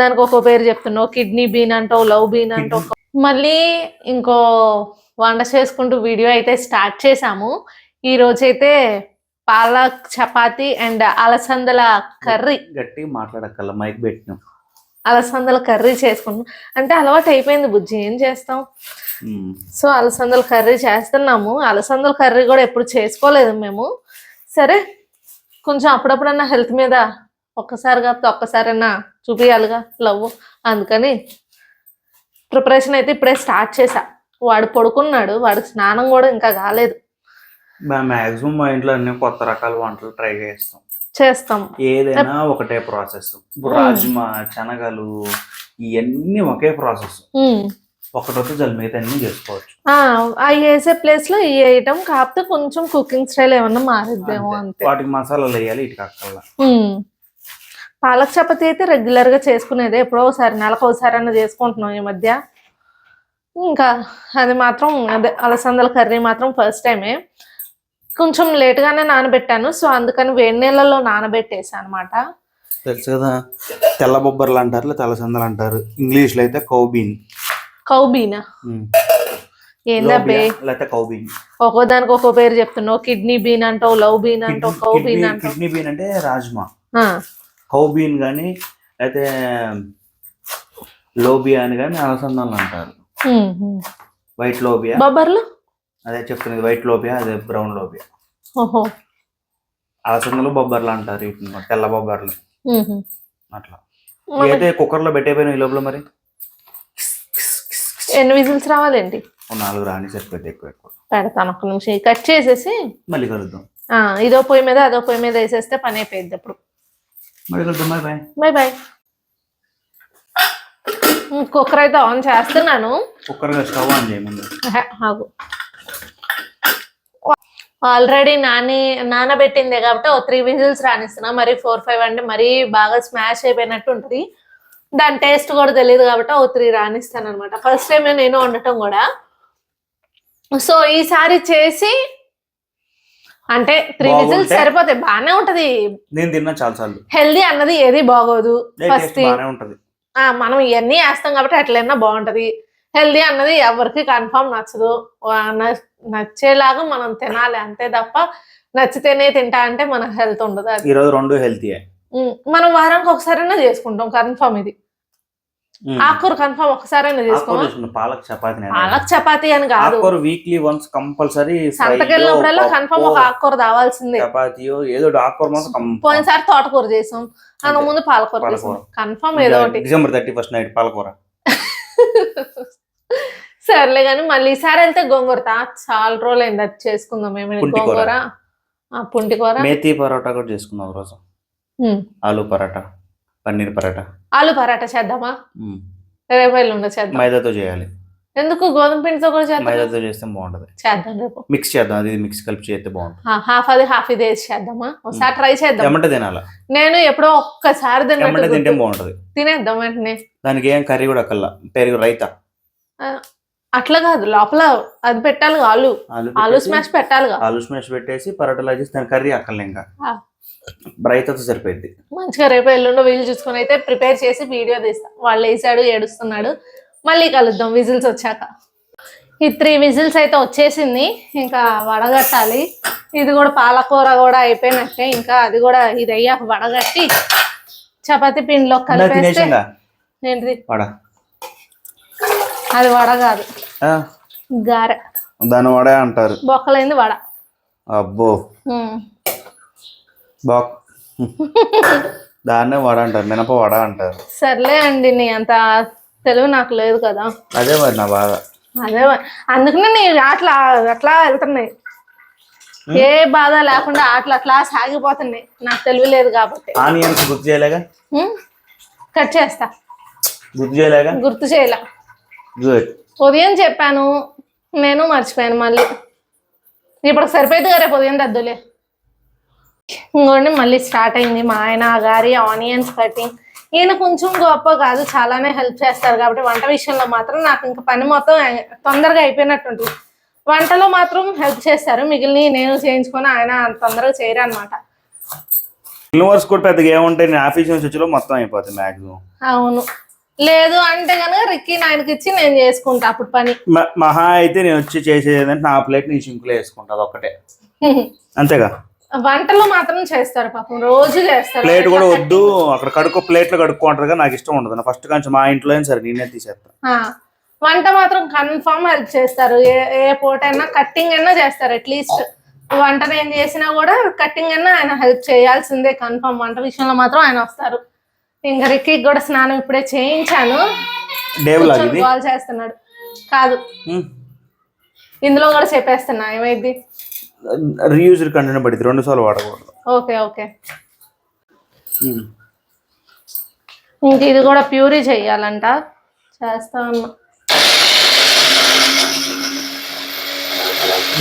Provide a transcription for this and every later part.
దానికి ఒక పేరు చెప్తున్నావు. కిడ్నీ బీన్ అంటావు లవ్ బీన్ అంటావు. మళ్ళీ ఇంకో వంట చేసుకుంటూ వీడియో అయితే స్టార్ట్ చేసాము ఈ రోజైతే పాలక్ చపాతి అండ్ అలసందల కర్రీ. గట్టి మాట్లాడక్కల మైక్ పెట్టినాం అలసందల కర్రీ చేసుకుంటాం. అంటే అలవాటు అయిపోయింది బుజ్జి ఏం చేస్తాం. సో అలసందల కర్రీ చేస్తున్నాము. అలసందల కర్రీ కూడా ఎప్పుడు చేసుకోలేదు మేము. సరే కొంచెం అప్పుడప్పుడన్నా హెల్త్ మీద ఒక్కసారి కాకపోతే ఒక్కసారైనా చూపించాలిగా లవ్. అందుకని ప్రిపరేషన్ అయితే ఇప్పుడే స్టార్ట్ చేసా వాడు పడుకున్నాడు వాడికి స్నానం కూడా ఇంకా కాలేదు. మా మాక్సిమం మా ఇంట్లో అన్ని కొత్త రకాల వంటలు ట్రై చేస్తాం. చేస్తాం. ఏదైనా ఒకటే ప్రాసెస్. రాజ్మా శనగలు ఇవన్నీ ఒకే ప్రాసెస్. ఉమ్. ఒకటొస్తే చాలు మిగతా అన్ని చేసుకోవచ్చు. ఆ, అవి వేసే ప్లేస్లో ఇవి వేయటం కాకపోతే కొంచెం కుకింగ్ స్టైల్ ఏమన్నా మారిద్దేమో అంతే. వాటికి మసాలాలు వేయాలి ఇటుకి అక్కల్లా ఉమ్. పాలక్ చపాతి అయితే రెగ్యులర్గా చేసుకునేది. ఎప్పుడో ఒకసారి నెలకు ఒకసారి అన్న చేసుకుంటున్నాం ఈ మధ్య. ఇంకా అది మాత్రం అదే అలసందల కర్రీ మాత్రం ఫస్ట్ టైమే. కొంచెం late గానే నానబెట్టాను. సో అందుకని వేడి నీళ్ళలో నానబెట్టేసా అనమాట తెలుసు కదా తెల్ల బొబ్బర్లు అంటారు తెల్లసందలు అంటారు. ఇంగ్లీష్లో అయితే కౌబీన్ కౌబీనా ఏందబ్బే కౌబీన్ ఒక్కో దానికి ఒక్కో పేరు చెప్తున్నావు. కిడ్నీ బీన్ అంటావు లవ్ బీన్ అంటావు కౌ బీన్ అంటావు. కిడ్నీ బీన్ అంటే రాజ్మా. ఆ, కౌబీన్ కానీ అయితే లోబియా అని కానీ అలసందలు అంటారు. వైట్ లోబియా? బొబ్బర్లు? అదే చెప్తున్నది వైట్ లోబియా అదే బ్రౌన్ లోబియా. ఓహో. అలసందలు బొబ్బర్లు అంటారు వీటిని తెల్ల బొబ్బర్లు. అట్లా. అయితే కుక్కర్లో పెట్టేపోయిన ఈ లోపల మరి? ఎన్ని విజిల్స్ రావాలేంటి? ఓ నాలుగు రాని సరిపోతే ఎక్కువ ఎక్కువ. పెడతాను ఒక్క నిమిషం. కట్ చేసేసి మళ్ళీ కలుద్దాం. ఇదో పొయ్యి మీద అదో పొయ్యి మీద వేసేస్తే పని అయిపోయింది అప్పుడు. కలుద్దాం bye bye bye bye cooker అయితే ఆన్ చేస్తున్నాను. కుక్కర్ స్టవ్ ఆన్ చేయముందు ఆహా, ఆగు. ఆల్రెడీ నాని నానబెట్టిందే కాబట్టి ఓ త్రీ విజిల్స్ రానిస్తున్నా. మరి ఫోర్ ఫైవ్ అంటే మరీ బాగా స్మాష్ అయిపోయినట్టు ఉంటుంది. దాని టేస్ట్ కూడా తెలియదు కాబట్టి ఓ త్రీ రానిస్తాను అనమాట ఫస్ట్ టైం నేను వండటం కూడా. సో ఈసారి చేసి అంటే త్రీ విజిల్స్ సరిపోతాయి బాగానే ఉంటది. నేను తిన్నా చాలా సార్లు హెల్దీ అన్నది ఏది బాగోదు. ఫస్ట్ మనం ఇవన్నీ వేస్తాం కాబట్టి అట్లయినా బాగుంటది. హెల్దీ అన్నది ఎవరికి కన్ఫర్మ్ నచ్చదు. నచ్చేలాగా మనం తినాలి అంతే తప్ప నచ్చితేనే తింటా అంటే మనకు హెల్త్ ఉండదు అది. ఈ రోజు రెండు హెల్తీయే ఉమ్, మనం వారానికి ఒకసారైనా చేసుకుంటాం. కన్ఫర్మ్ ఇది. ఆకుకూర కన్ఫర్మ్ చేసుకోమా పాలక్ చపాతి పాలక్ చపాతీ అని కాదు. వీక్లీ వన్స్ కంపల్సరీ సంతకి వెళ్ళినప్పుడల్లా కన్ఫర్మ్ ఒక ఆకుకూర రావాల్సిందే చపాతీయో ఏదో ఆకుకూర మాత్రం పోయినసారి తోటకూర చేసాం. అన్న. ముందు పాలకూర చేసాం. కన్ఫర్మ్ ఏదో ఒకటి. డిసెంబర్ థర్టీ ఫస్ట్ నైట్ పాలకూర. సర్లే కానీ మళ్ళీ ఈసారి వెళ్తే గోంగూర తా. చాలా రోజులు అయింది అది చేసుకుందాం మేము. గోంగూర. ఆ, పుంటి కూర. మేతి పరోటా కూడా చేసుకున్నాం రోజు. ఆలు పరాటా పన్నీర్ పరాటా. ఆలు పరాటా చేద్దామా? మ్మ్. రేపు ఎల్లుండి చేద్దాం. మైదాతో చేయాలి. ఎందుకు? గోధుమ పిండితో కూడా చేద్దాం. మైదాతో చేస్తే బాగుంటది. చేద్దాం రేపు. మిక్స్ చేద్దాం. అది మిక్స్ కలిపి చేస్తే బాగుంటుంది. హాఫ్ అది హాఫ్ ఇది వేసి చేద్దామా? ఒకసారి ట్రై చేద్దాం. ఎమ్మటే తినాల? నేను ఎప్పుడో ఒక్కసారి తిన్నట్టు తింటే. బాగుంటది. తినేద్దాం వెంటనే. దానికి ఏం కర్రీ కూడా అక్కల్లా పెరుగు రైతా. అట్లా కాదు. లోపల అది పెట్టాలి ఆలు. ఆలు స్మాష్ పెట్టాలిగా. ఆలు స్మాష్ పెట్టేసి పరోటాలు వేసి దాని కర్రీ అక్కర్లే ఇంకా. ఆ. రైతాతో సరిపోయింది. మంచిగా రేపు ఎల్లుండో వీలు చూసుకొని అయితే ప్రిపేర్ చేసి వీడియో తీస్తాం. వాళ్ళు వేసాడు ఏడుస్తున్నాడు. మళ్ళీ కలుద్దాం విజిల్స్ వచ్చాక. ఈ త్రీ విజిల్స్ అయితే వచ్చేసింది. ఇంకా వడగట్టాలి. ఇది కూడా పాలకూర కూడా అయిపోయినట్టే. ఇంకా అది కూడా ఇది అయ్యాక వడగట్టి చపాతి పిండిలో కలిపేస్తే ఏంటిది? అది వడ కాదు. గారె. దాని వడ అంటారు. బొక్కలైంది వడ. అబ్బో. ఉమ్. బా దాన్నే వడ అంటారు మినప వడ అంటారు. సర్లే అండి నీ అంత తెలివి నాకు లేదు కదా. అదే మరి నా బాధ. అదే అందుకనే నీ అట్లా అట్లా వెళ్తున్నాయి. ఏ బాధ లేకుండా అట్లా అట్లా సాగిపోతున్నాయి. నాకు తెలివి లేదు కాబట్టి. ఆనియన్స్ గుర్తు చేయలేగా? కట్ చేస్తా. గుర్తు చేయలేగా? గుర్తు చేయలే. గుడ్. ఉదయం చెప్పాను నేను మర్చిపోయాను మళ్ళీ. ఇప్పుడు సరిపోయింది కదా రేపు ఉదయం దద్దులే ఇంకోండి మళ్ళీ స్టార్ట్ అయింది. మా ఆయన గారి ఆనియన్స్ కటింగ్ ఈయన కొంచెం గొప్ప కాదు చాలానే హెల్ప్ చేస్తారు కాబట్టి వంట విషయంలో మాత్రం నాకు ఇంకా పని మొత్తం తొందరగా అయిపోయినట్టుంటుంది. వంటలో మాత్రం హెల్ప్ చేస్తారు. మిగిలిన నేను చేయించుకొని ఆయన అంత తొందరగా చేయరు అనమాట యూనివర్స్ కూడా పెద్దగా ఏముంటాయి? నేను ఆఫీస్ నుంచి మొత్తం అయిపోతుంది మ్యాక్సిమం అవును. లేదు అంటే కనుక రిక్కీ నాయనకి ఇచ్చి నేను చేసుకుంటా అప్పుడు పని. మహా అయితే నేను వచ్చి చేసేది నా ప్లేట్ నేను సింకులో వేసుకుంటా అదొక్కటే అంతేగా? వంటలు మాత్రం చేస్తారు పాపం రోజు చేస్తారు. ప్లేట్ కూడా వద్దు అక్కడ కడుక్కో ప్లేట్లో కడుక్కుంటారుగా నాకు ఇష్టం ఉండదు. ఫస్ట్ కొంచెం మా ఇంట్లో అయినా సరే నేనే తీసేస్తా. ఆ, వంట మాత్రం కన్ఫామ్ హెల్ప్ చేస్తారు. ఏ ఏ పూట అయినా కట్టింగ్ అయినా చేస్తారు అట్లీస్ట్ వంట నేను చేసినా కూడా కట్టింగ్ అయినా ఆయన హెల్ప్ చేయాల్సిందే కన్ఫామ్ వంట విషయంలో మాత్రం ఆయన వస్తారు. ఇంకా రిక్కీకి కూడా స్నానం ఇప్పుడే చేయించాను. కాల్ చేస్తున్నాడు. కాదు. ఇందులో కూడా చెప్పేస్తున్నా ఏమైంది? రీయూజ్డ్ కంటెంట్ పడింది రెండు సార్లు వాడకూడదు. Okay okay. ఇంక ఇది కూడా ప్యూరీ చెయ్యాలంట. చేస్తా ఉన్నా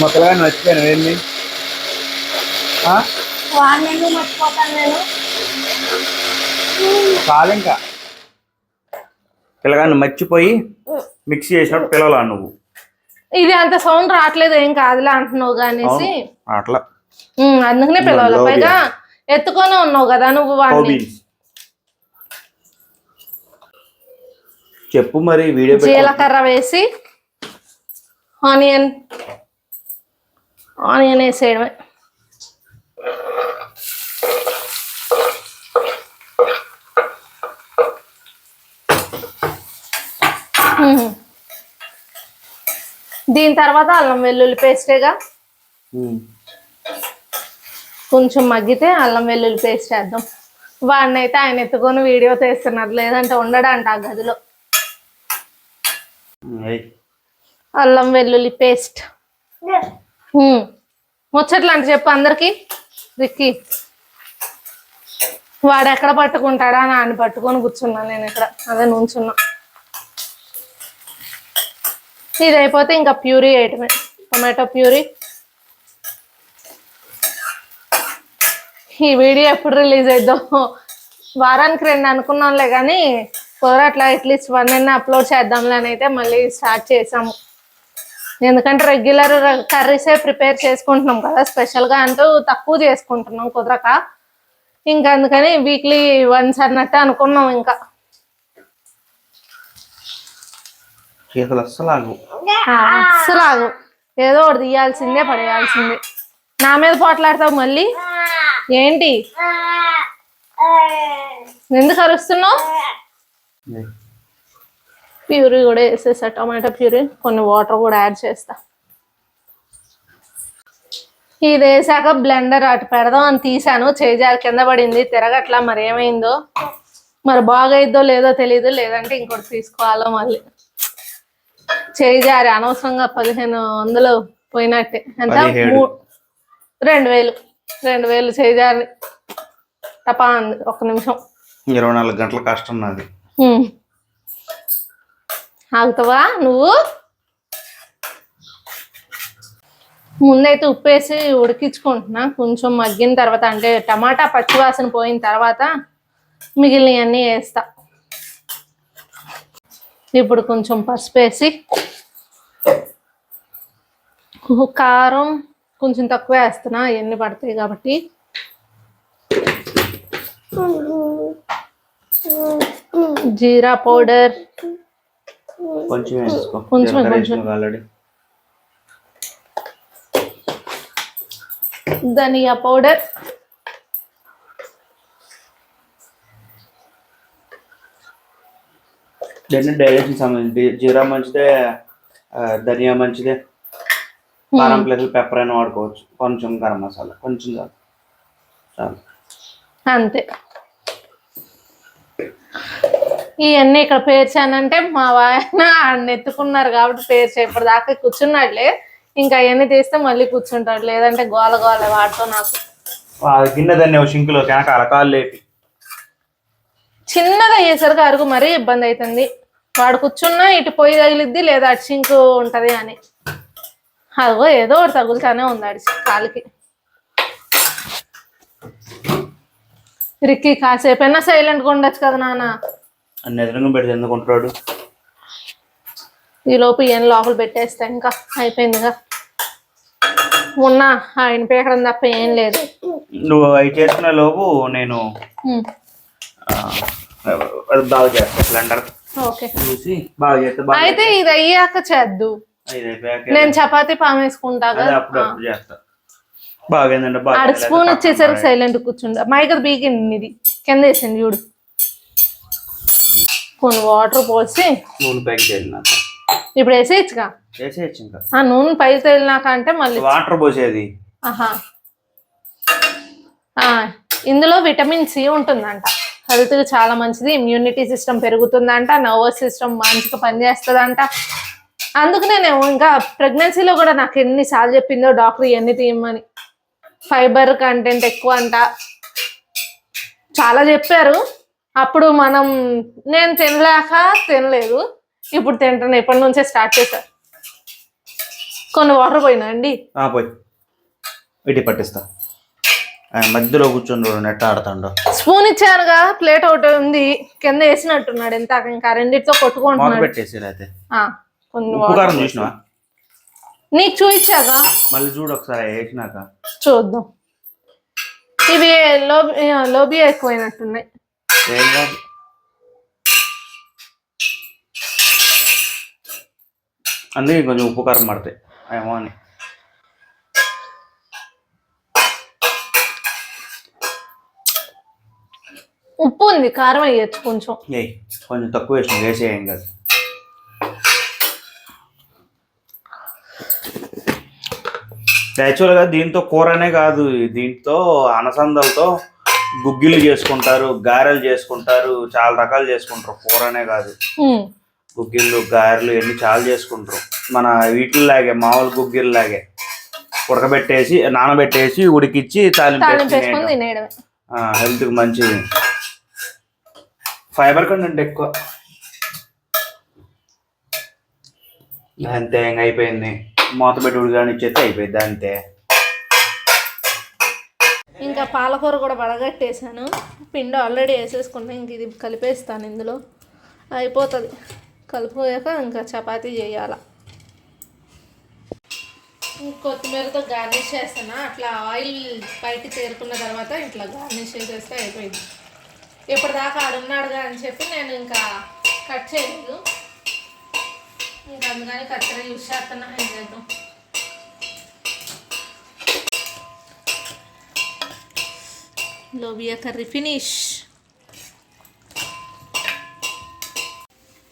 మొక్కలుగా? వాడిని మర్చిపోతాను నేను? చాలు ఇంకా. పిల్లగాన్ని మర్చిపోయి మిక్స్ చేసినప్పుడు పిల్లలా నువ్వు? ఇది అంత సౌండ్ రావట్లేదు ఏం కాదులే అంటున్నావు అనేసి అట్లా. అందుకనే పిలవాలి. లోబియా. పైగా ఎత్తుకొని ఉన్నావు కదా నువ్వు వాడిని. చెప్పు మరి వీడియో జీలకర్ర వేసి ఆనియన్ ఆనియన్ వేసేయడమే. దీని తర్వాత అల్లం వెల్లుల్లి పేస్టేగా. కొంచెం మగ్గితే అల్లం వెల్లుల్లి పేస్ట్ వేద్దాం వాడిని అయితే ఆయన ఎత్తుకొని వీడియో తీస్తున్నారు. లేదంటే ఉండడంట ఆ గదిలో. ఏయ్. అల్లం వెల్లుల్లి పేస్ట్. ముచ్చట్లు అంటే చెప్పు అందరికి. రిక్కి. వాడు ఎక్కడ పట్టుకుంటాడా అని ఆయన పట్టుకొని కూర్చున్నా నేను ఇక్కడ. అదే నుంచున్నా. ఇది అయిపోతే ఇంకా ప్యూరీ వేయటమే టొమాటో ప్యూరీ. ఈ వీడియో ఎప్పుడు రిలీజ్ అయిద్దో? వారానికి రెండు అనుకున్నాంలే కానీ కుదరట్లా అట్లీస్ట్ వన్ అయినా అప్లోడ్ చేద్దాంలే అని అయితే మళ్ళీ స్టార్ట్ చేసాము. ఎందుకంటే రెగ్యులర్ కర్రీసే ప్రిపేర్ చేసుకుంటున్నాం కదా స్పెషల్గా అంటూ తక్కువ చేసుకుంటున్నాం కుదరక. ఇంకా అందుకని వీక్లీ వన్స్ అన్నట్టు అనుకున్నాం ఇంకా. చేతులు అస్సలు ఆగు అస్సలు ఆగు ఏదో ఒకటి తీయాల్సిందే పడేయాల్సిందే. నా మీద పోట్లాడతావు మళ్ళీ? ఏంటి? ఎందుకు అరుస్తున్నావు. ప్యూరీ కూడా వేసేసా టమాటో ప్యూరీ. కొన్ని వాటర్ కూడా యాడ్ చేస్తా. ఇది వేసాక బ్లెండర్ అటు పెడదాం అని తీసాను చేజారి కింద పడింది. తిరగట్లా మరి ఏమైందో? మరి బాగైద్దో లేదో తెలీదు. లేదంటే ఇంకోటి తీసుకోవాలో మళ్ళీ. చేజారి అనవసరంగా పదిహేను వందలు పోయినట్టే. మూ- రెండు వేలు. రెండు వేలు చేజారి. టపా అంది ఒక్క నిమిషం. ఇరవై నాలుగు గంటల కష్టం నాది. ఆగుతావా నువ్వు? ముందైతే ఉప్పు వేసి ఉడికించుకుంటున్నా. కొంచెం మగ్గిన తర్వాత అంటే టమాటా పచ్చివాసన పోయిన తర్వాత మిగిలినవన్నీ వేస్తా. ఇప్పుడు కొంచెం పసుపు వేసి కారం కొంచెం తక్కువ వేస్తున్నా ఎన్ని పడతాయి కాబట్టి. జీరా పౌడర్. కొంచెం కొంచెం, ధనియా పౌడర్. దీన్ని డైజెషన్ సంబంధించి. జీరా మంచిదే ధనియా మంచిదే. కారం ప్లస్ పెప్పర్ అయినా వాడుకోవచ్చు. కొంచెం గరం మసాలా కొంచెం చాలు. చాలు. అంతే. ఇవన్నీ ఇక్కడ పేర్చానంటే మా ఆయన ఆడిని ఎత్తుకున్నారు కాబట్టి పేర్చా ఇప్పుడు దాకా కూర్చున్నాడులే. ఇంకా అవన్నీ తీస్తే మళ్ళీ కూర్చుంటాడు. లేదంటే గోల గోల వాడుతో నాకు. గిన్నె దాన్ని లేపి. చిన్నగా అయ్యేసరికి అరుగు మరీ ఇబ్బంది అవుతుంది. వాడు కూర్చున్నా ఇటు పొయ్యి తగిలిద్ది లేదా అటు సింకు ఉంటది అని. అదిగో ఏదో ఒకటి తగులుతానే ఉంది అడి కాలికి. రిక్కి కాసేపైనా సైలెంట్గా ఉండొచ్చు కదా నాన్న. అన్ని పెడితే ఎందుకుంటున్నాడు ఈ లోపు ఏం లోపల పెట్టేస్తా ఇంకా అయిపోయిందిగా. ఉన్న ఆయన పీకడం తప్ప ఏం లేదు. నువ్వు అవి చేసుకునే లోపు నేను బాగా చేస్తా బ్లెండర్ చూసి బాగా చేస్తే బాగా అయితే ఇది అయ్యాక చేద్దు. నేను చపాతీ పాము వేసుకుంటా అప్పుడు అప్పుడు చేస్తా. బాగా ఏంటంటే బాగా ఆడ స్పూన్ వచ్చేసరికి సైలెంట్ కూర్చుండ మైకర్ బీకింది ఇది. కింద వేసింది చూడు. కొన్ని వాటర్ పోసి నూనె పైకి తేలినాక ఇప్పుడు వేసేయచ్చుగా? వేసేయచ్చు ఇంకా. ఆ నూనె పైకి తేలినాక అంటే మళ్ళీ వాటర్ పోసేది. ఆహా. ఆ, ఇందులో విటమిన్ సి ఉంటుందంట. హెల్త్కి చాలా మంచిది. ఇమ్యూనిటీ సిస్టమ్ పెరుగుతుందంట నర్వస్ సిస్టమ్ మంచిగా పనిచేస్తుందంట. అందుకనే నేను ఇంకా ప్రెగ్నెన్సీలో కూడా నాకు ఎన్నిసార్లు చెప్పిందో డాక్టర్ ఇవన్నీ తీయమని. ఫైబర్ కంటెంట్ ఎక్కువ అంట చాలా చెప్పారు. అప్పుడు మనం నేను తినలేక తినలేదు. ఇప్పుడు తింటాను ఎప్పటి నుంచే స్టార్ట్ చేశారు కొన్ని వాటర్ పోయినా అండి పోయి. ఇటు పట్టిస్తా. మధ్యలో కూర్చొని చూడు నెట్ ఆడుతాడు. స్పూన్ ఇచ్చారుగా ప్లేట్ ఒకటి ఉంది కింద వేసినట్టున్నాడు ఎంత ఇంకా రెండిటితో మూత కొట్టుకుంటున్నాడు పెట్టేసి అయితే కారం చూసినావా? నీకు చూపించాగా? మళ్ళీ చూడు ఒకసారి వేసినాక. చూద్దాం. ఇవి లోబి లోబియా ఎక్కువైనట్టున్నాయి. ఏం కాదు. అందుకే కొంచెం ఉప్పు కారం పడతాయి. ఏమో అని. ఉప్పు ఉంది కారం వేయచ్చు కొంచెం. ఏయ్ కొంచెం తక్కువ వేసిన వేసేయం కాదు. యాక్చువల్గా దీంతో కూరనే కాదు దీంతో అనసందలతో గుగ్గిలు చేసుకుంటారు గారెలు చేసుకుంటారు చాలా రకాలు చేసుకుంటారు కూరనే కాదు. గుగ్గిళ్ళు గారెలు ఇవన్నీ చాలా చేసుకుంటారు. మన వీటిలాగే మామూలు గుగ్గిళ్ళలాగే ఉడకబెట్టేసి నానబెట్టేసి ఉడికిచ్చి తాలింపు వేసి హెల్త్కి మంచిది. ఫైబర్ కంటెంట్ ఎక్కువ. అంతే ఇంక అయిపోయింది. మూత పెట్టి ఉడిగాని ఇచ్చేస్తే అయిపోయింది అంతే. ఇంకా పాలకూర కూడా వడగట్టేసాను పిండి ఆల్రెడీ వేసేసుకుంటే ఇంక ఇది కలిపేస్తాను ఇందులో. అయిపోతుంది. కలిపోయాక ఇంకా చపాతీ చేయాల. కొత్తిమీరతో గార్నిష్ చేస్తాను? అట్లా ఆయిల్ పైకి తేరుకున్న తర్వాత ఇట్లా గార్నిష్ చేసేస్తే అయిపోయింది. ఇప్పటిదాకా ఆడున్నాడుగా అని చెప్పి నేను ఇంకా కట్ చేయలేదు. ఇంకా అందుకని కత్తెర యూస్ చేస్తున్నా. ఏం చేద్దాం? లోబియా కర్రీ ఫినిష్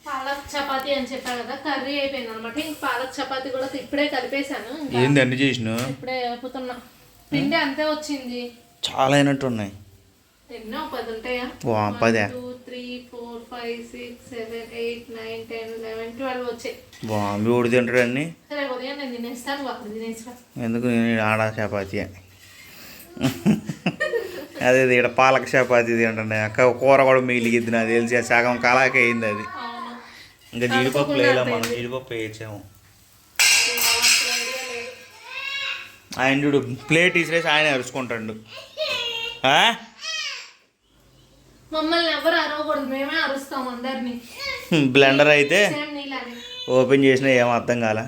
పాలక్ చపాతి అని చెప్పా కదా కర్రీ అయిపోయింది అనమాట. ఇంక పాలక్ చపాతి కూడా ఇప్పుడే కలిపేశాను. ఏంది అన్ని చేసిన ఇప్పుడే వేపుతున్నా పిండి అంతే వచ్చింది. చాలా అయినట్టు ఉన్నాయి. ఎన్నో పది. ఉంటాయా three four five six seven eight nine ten eleven twelve వచ్చాయి బాంబి ఊడి తింటాడు అన్ని సరే ఉదయం నేను తినేస్తాను అప్పుడు తినేస్తా ఎందుకు? నేను ఆడ చపాతి. అదే ఇక్కడ పాలక చపాతి తింటుండే అక్క కూర కూడా మిగిలిగిద్ది నాకు తెలిసి. సగం కలాకే అయింది అది. ఇంకా జీడిపప్పు లేదా మనం జీడిపప్పు వేయించాము ఆయన చూడు ప్లేట్ తీసిరేసి ఆయన అరుచుకుంటాడు. ఆ? మమ్మల్ని ఎవరు అరవకూడదు మేమే అరుస్తాం అందరినీ. బ్లెండర్ అయితే ఓపెన్ చేసినా ఏం అర్థం కాల.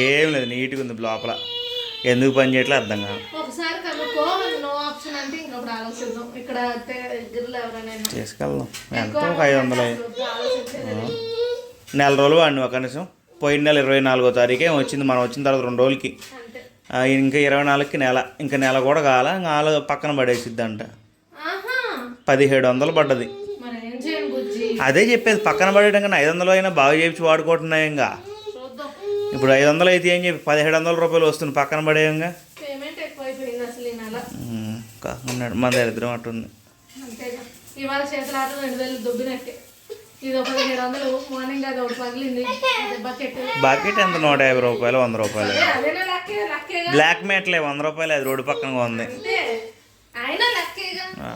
ఏం లేదు నీట్గా ఉంది లోపల. ఎందుకు పని చేయట్లే అర్థం కాదు ఒకసారి కనుక్కో నో ఆప్షన్ అంటే ఇంకప్పుడు ఆలోచిద్దాం. ఇక్కడ దగ్గరలో ఎవరైనా చేసుకెళ్దాం. ఎంత ఒక ఐదు వందలు నెల రోజులు వాడిని కనీసం పోయిన నెల ఇరవై నాలుగో తారీఖే వచ్చింది మనం వచ్చిన తర్వాత రెండు రోజులకి. ఇంకా ఇరవై నాలుగుకి నెల. ఇంకా నెల కూడా కాల ఇంకా పక్కన పడేసిద్దంట. పదిహేడు వందలు పడ్డది. అదే చెప్పేది పక్కన పడేయడం కన్నా ఐదు వందలు అయినా బాగా చేయించి వాడుకుంటున్నాయి ఇంకా. ఇప్పుడు ఐదు వందలు అయితే ఏం చెప్పి పదిహేడు వందల రూపాయలు వస్తుంది పక్కన పడేయంగా మన దరిద్రం అట్టుంది. ఇవాళ చేతులాట రెండు వేలు దుబ్బినట్టే. ఇది ఒక పదిహేడు వందలు మార్నింగ్ అది ఒకటి పగిలింది. అది బకెట్. బకెట్ ఎంత? నూట యాభై రూపాయలు వంద రూపాయలు. బ్లాక్ మ్యాట్లే వంద రూపాయలు అది రోడ్డు పక్కన ఉంది అంతే అయినా లక్కేగా ఆ,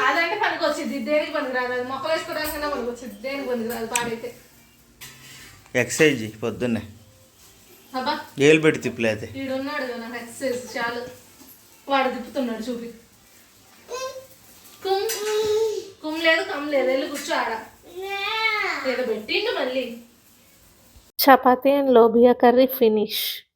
అదంటే పనికి వచ్చింది దేనికి పనికిరాదు అది? మొక్కలు వేసుకోవడానికి పనికి వచ్చింది దేనికి పనికిరాదు పాడైతే. చెయ్యి పొద్దున్నే. అబ్బా. ఏలు పెట్టి తిప్పలేదు వీడు ఉన్నాడు కదా నాకు ఎక్సర్సైజ్ చాలు. వాడు తిప్పుతున్నాడు చూపి. కుమ్ కుమ్ లేదు కమ్ లేదు వెళ్ళి కూర్చో ఆడ. ఏదో పెట్టిండు మళ్ళీ. Chapati and lobia curry finish.